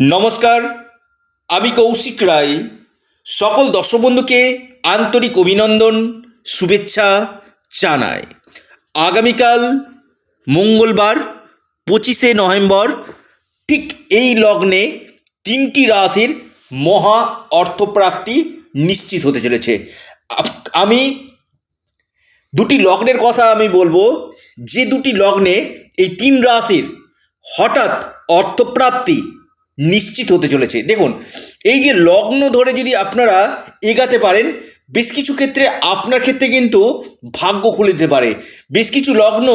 নমস্কার, আমি কৌশিক রায়। সকল দর্শক বন্ধুকে আন্তরিক অভিনন্দন, শুভেচ্ছা জানাই। আগামীকাল মঙ্গলবার, পঁচিশে নভেম্বর, ঠিক এই লগ্নে তিনটি রাশির মহা অর্থপ্রাপ্তি নিশ্চিত হতে চলেছে। আমি দুটি লগ্নের কথা আমি বলব। যে দুটি লগ্নে এই তিন রাশির হঠাৎ অর্থপ্রাপ্তি নিশ্চিত হতে চলেছে। দেখুন, এই যে লগ্ন ধরে যদি আপনারা এগাতে পারেন, বেশ কিছু ক্ষেত্রে আপনার ক্ষেত্রে কিন্তু ভাগ্য খুলে দিতে পারে। বেশ কিছু লগ্ন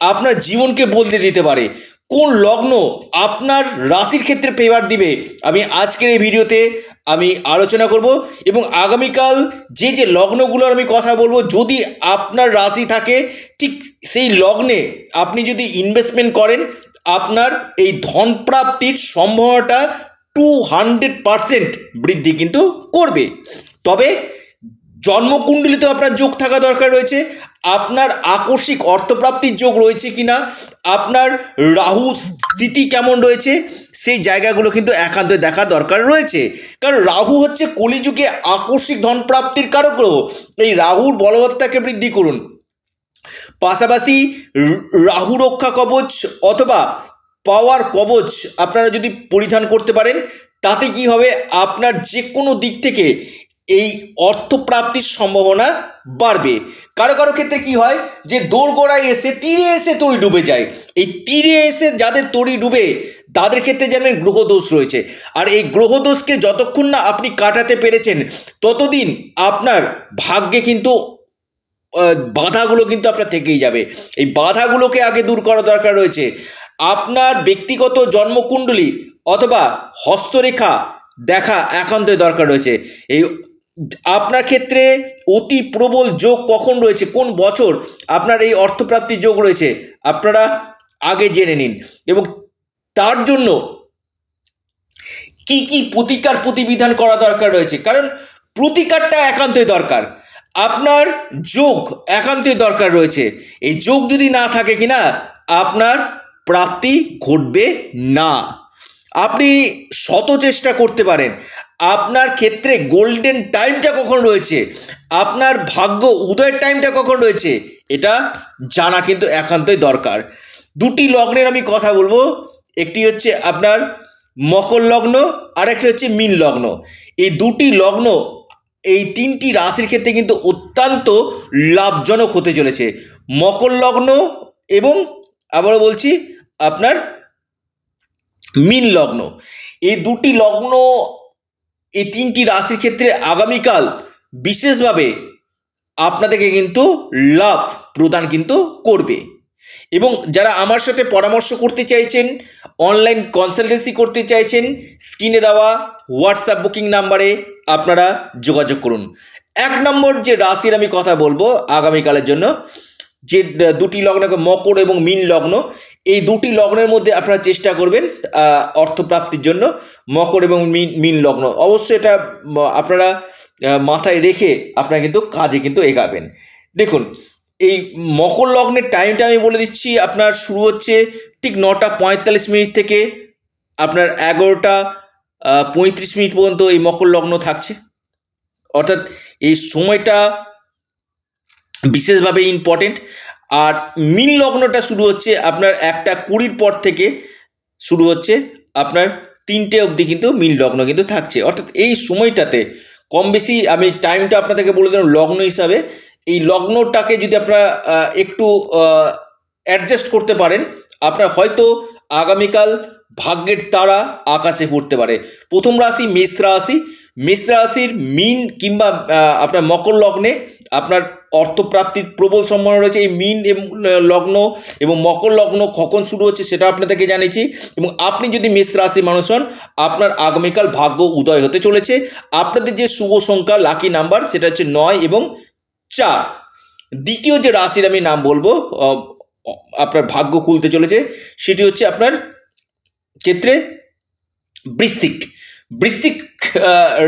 আপনার জীবনকে বদলে দিতে পারে। কোন লগ্ন আপনার রাশির ক্ষেত্রে পেবার দিবে? আমি আজকের এই ভিডিওতে আমি আলোচনা করব এবং আগামীকাল যে যে লগ্নগুলোর আমি কথা বলব, যদি আপনার রাশি থাকে, ঠিক সেই লগ্নে আপনি যদি ইনভেস্টমেন্ট করেন, আপনার এই ধন প্রাপ্তির সম্ভাবনাটা টু হান্ড্রেড পারসেন্ট বৃদ্ধি কিন্তু করবে। তবে জন্মকুণ্ডলিতে আপনার যোগ থাকা দরকার রয়েছে। আপনার আকস্মিক অর্থপ্রাপ্তির যোগ রয়েছে কিনা, আপনার রাহু স্থিতি কেমন রয়েছে, সেই জায়গাগুলো কিন্তু একান্ত দেখা দরকার রয়েছে। কারণ রাহু হচ্ছে কলিযুগে আকস্মিক ধন প্রাপ্তির কারক গ্রহ এই রাহুর বলবত্তাকে বৃদ্ধি করুন। পাশাপাশি রাহু রক্ষা কবচ অথবা পাওয়ার কবচ আপনারা যদি পরিধান করতে পারেন, তাতে কি হবে? আপনার যে কোনো দিক থেকে এই অর্থপ্রাপ্তির সম্ভাবনা বাড়বে। কারও কারও ক্ষেত্রে কি হয়? যে দোরগোড়ায় এসে তীরে এসে তরি ডুবে যায়। এই তীরে এসে যাদের তরি ডুবে, তাদের ক্ষেত্রে জানবেন গ্রহদোষ রয়েছে। আর এই গ্রহদোষকে যতক্ষণ না আপনি কাটাতে পেরেছেন, ততদিন আপনার ভাগ্যে কিন্তু বাধাগুলো কিন্তু আপনার থেকেই যাবে। এই বাধাগুলোকে আগে দূর করা দরকার রয়েছে। আপনার ব্যক্তিগত জন্মকুণ্ডলী অথবা হস্তরেখা দেখা একান্তই দরকার রয়েছে। এই আপনার ক্ষেত্রে অতি প্রবল যোগ কখন রয়েছে? কোন বছর আপনার এই অর্থপ্রাপ্তির যোগ রয়েছে? আপনারা আগে জেনে নিন। এবং তার জন্য কি কি প্রতিকার প্রতিবিধান করা দরকার রয়েছে? কারণ প্রতিকারটা একান্তই দরকার। আপনার যোগ একান্তই দরকার রয়েছে। এই যোগ যদি না থাকে কিনা, আপনার প্রাপ্তি ঘটবে না। আপনি শত চেষ্টা করতে পারেন। আপনার ক্ষেত্রে গোল্ডেন টাইমটা কখন রয়েছে? আপনার ভাগ্য উদয়ের টাইমটা কখন রয়েছে? এটা জানা কিন্তু একান্তই দরকার। দুটি লগ্নের আমি কথা বলব। একটি হচ্ছে আপনার মকর লগ্ন আর একটি হচ্ছে মীন লগ্ন। এই দুটি লগ্ন, এই তিনটি রাশির ক্ষেত্রে কিন্তু অত্যন্ত লাভজনক হতে চলেছে। মকর লগ্ন এবং আবারও বলছি, আপনার মীন লগ্ন। এই দুটি লগ্ন এই তিনটি রাশির ক্ষেত্রে আগামীকাল বিশেষভাবে আপনাদেরকে কিন্তু লাভ প্রদান কিন্তু করবে। এবং যারা আমার সাথে পরামর্শ করতে চাইছেন অনলাইন কনসালটেন্সি করতে চাইছেন স্ক্রিনে দেওয়া হোয়াটসঅ্যাপ বুকিং নাম্বারে আপনারা যোগাযোগ করুন। এক নম্বর যে রাশির আমি কথা বলব আগামীকালের জন্য, যে দুটি লগ্ন মকর এবং মীন লগ্ন এই দুটি লগ্নের মধ্যে আপনারা চেষ্টা করবেন অর্থপ্রাপ্তির জন্য মকর এবং মীন মীন লগ্ন। অবশ্যই এটা আপনারা মাথায় রেখে আপনারা কিন্তু কাজে কিন্তু এগাবেন। দেখুন, এই মকর লগ্নের টাইমটা আমি বলে দিচ্ছি, আপনার শুরু হচ্ছে ঠিক নটা পঁয়তাল্লিশ মিনিট থেকে আপনার এগারোটা পঁয়ত্রিশ মিনিট পর্যন্ত এই মকর লগ্ন থাকছে। অর্থাৎ এই সময়টা বিশেষভাবে ইম্পর্টেন্ট আর মিন লগ্নটা শুরু হচ্ছে আপনার একটা কুড়ির পর থেকে শুরু হচ্ছে আপনার তিনটে অবধি কিন্তু মিন লগ্ন কিন্তু থাকছে। অর্থাৎ এই সময়টাতে কম বেশি আমি টাইমটা আপনাদেরকে বলে দিলাম লগ্ন হিসাবে। এই লগ্নটাকে যদি আপনারা একটু অ্যাডজাস্ট করতে পারেন, আপনার হয়তো আগামীকাল ভাগ্যের তারা আকাশে পড়তে পারে। প্রথম রাশি মেষ রাশি। মেষ রাশির মিন কিংবা আপনার মকর লগ্নে আপনার অর্থপ্রাপ্তির প্রবল সম্ভাবনা রয়েছে। এই মিন লগ্ন এবং মকর লগ্ন কখন শুরু হচ্ছে সেটা আপনাদেরকে জানিয়েছি এবং আপনি যদি মেষ রাশি মানুষ হন, আপনার আগামীকাল ভাগ্য উদয় হতে চলেছে। আপনাদের যে শুভ সংখ্যা লাকি নাম্বার সেটা হচ্ছে নয় এবং চার। দ্বিতীয় যে রাশির আমি নাম বলব আপনার ভাগ্য খুলতে চলেছে, সেটি হচ্ছে আপনার ক্ষেত্রে বৃশ্চিক। বৃশ্চিক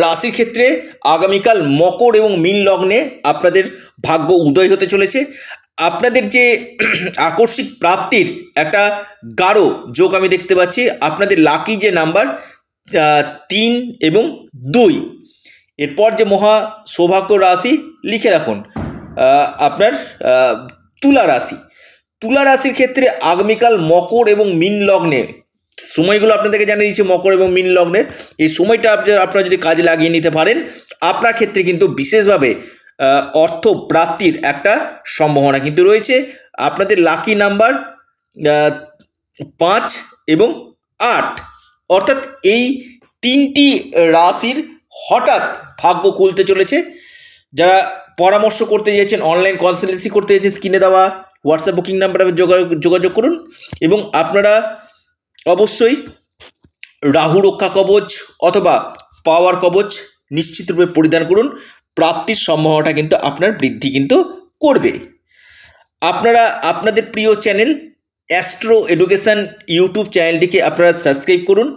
রাশির ক্ষেত্রে আগামীকাল মকর এবং মীন লগ্নে আপনাদের ভাগ্য উদয় হতে চলেছে। আপনাদের যে আকস্মিক প্রাপ্তির একটা গাঢ় যোগ আমি দেখতে পাচ্ছি, আপনাদের লাকি যে নাম্বার তিন এবং দুই। এরপর যে মহা সৌভাগ্য রাশি, লিখে রাখুন আপনার তুলা রাশি। তুলা রাশির ক্ষেত্রে আগামীকাল মকর এবং মিন লগ্নে সময়গুলো আপনাদেরকে জানিয়ে দিচ্ছি মকর এবং মিন লগ্নের। এই সময়টা আপনারা যদি কাজে লাগিয়ে নিতে পারেন, আপনার ক্ষেত্রে কিন্তু বিশেষভাবে অর্থ প্রাপ্তির একটা সম্ভাবনা কিন্তু রয়েছে। আপনাদের লাকি নাম্বার পাঁচ এবং আট। অর্থাৎ এই তিনটি রাশির হঠাৎ ভাগ্য খুলতে চলেছে। যারা পরামর্শ করতে চেয়েছেন অনলাইন কনসালটেন্সি করতে চেয়েছেন, স্ক্রিনে দেওয়া হোয়াটসঅ্যাপ বুকিং নাম্বারে যোগাযোগ করুন। এবং আপনারা অবশ্যই রাহু রক্ষা কবচ অথবা পাওয়ার কবচ নিশ্চিতরূপে পরিধান করুন। প্রাপ্তির সম্ভাবনাটা কিন্তু আপনার বৃদ্ধি কিন্তু করবে। আপনারা, আপনাদের প্রিয় চ্যানেল অ্যাস্ট্রো এডুকেশন ইউটিউব চ্যানেলটিকে আপনারা সাবস্ক্রাইব করুন।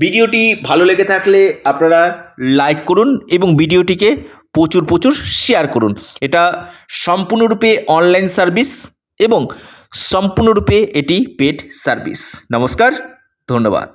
ভিডিওটি ভালো লেগে থাকলে আপনারা লাইক করুন এবং ভিডিওটিকে প্রচুর প্রচুর শেয়ার করুন। এটা সম্পূর্ণরূপে অনলাইন সার্ভিস এবং সম্পূর্ণরূপে এটি পেড সার্ভিস নমস্কার ধন্যবাদ।